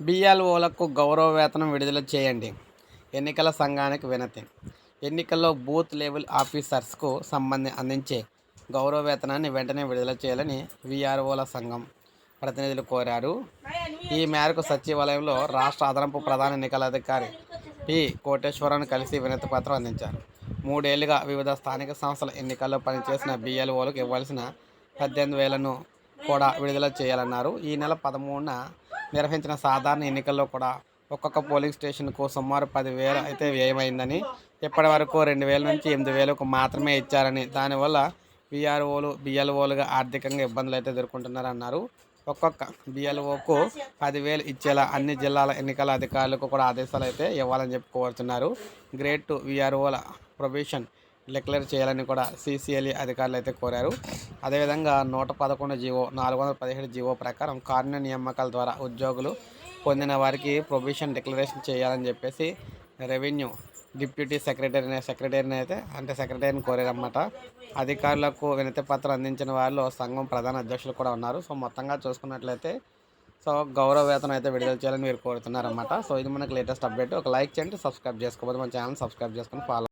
బిఎల్ఓలకు గౌరవ వేతనం విడుదల చేయండి. ఎన్నికల సంఘానికి వినతి. ఎన్నికల్లో బూత్ లెవెల్ ఆఫీసర్స్కు సంబంధి అందించే గౌరవ వేతనాన్ని వెంటనే విడుదల చేయాలని విఆర్ఓల సంఘం ప్రతినిధులు కోరారు. ఈ మేరకు సచివాలయంలో రాష్ట్ర అదనపు ప్రధాన ఎన్నికల అధికారి పి. కోటేశ్వరన్ కలిసి వినతి పత్రం అందించారు. మూడేళ్ళుగా వివిధ స్థానిక సంస్థల ఎన్నికల్లో పనిచేసిన బిఎల్ఓలకు ఇవ్వాల్సిన పద్దెనిమిది వేలను కూడా విడుదల చేయాలన్నారు. ఈ నెల పదమూడున నిర్వహించిన సాధారణ ఎన్నికల్లో కూడా ఒక్కొక్క పోలింగ్ స్టేషన్కు సుమారు పదివేలు అయితే వ్యయమైందని ఇప్పటి వరకు రెండు వేల నుంచి ఎనిమిది వేలకు మాత్రమే ఇచ్చారని దానివల్ల విఆర్ఓలు బిఎల్ఓలుగా ఆర్థికంగా ఇబ్బందులు అయితే ఎదుర్కొంటున్నారన్నారు. ఒక్కొక్క బిఎల్ఓకు పదివేలు ఇచ్చేలా అన్ని జిల్లాల ఎన్నికల అధికారులకు కూడా ఆదేశాలు అయితే ఇవ్వాలని చెప్పుకోవచ్చున్నారు గ్రేట్ గ్రేడ్ టు విఆర్ఓల ప్రొబేషన్ డిక్లేర్ చేయాలని కూడా సీసీఎల్ఈ అధికారులు అయితే కోరారు. అదేవిధంగా నూట పదకొండు జీవో నాలుగు వందల పదిహేడు జీవో ప్రకారం కార్మిక నియామకాల ద్వారా ఉద్యోగులు పొందిన వారికి ప్రొబిషన్ డిక్లరేషన్ చేయాలని చెప్పేసి రెవెన్యూ డిప్యూటీ సెక్రటరీ సెక్రటరీని అయితే అంటే సెక్రటరీని కోరారన్నమాట. అధికారులకు వినతి పత్రం అందించిన వారిలో సంఘం ప్రధాన అధ్యక్షులు కూడా ఉన్నారు. సో మొత్తంగా చూసుకున్నట్లయితే సో గౌరవ వేతనం అయితే విడుదల చేయాలని మీరు కోరుతున్నారన్నమాట. సో ఇది మనకి లేటెస్ట్ అప్డేట్. ఒక లైక్ చేయండి సబ్స్క్రైబ్ చేసుకోకపోతే మన ఛానల్ సబ్స్క్రైబ్ చేసుకొని ఫాలో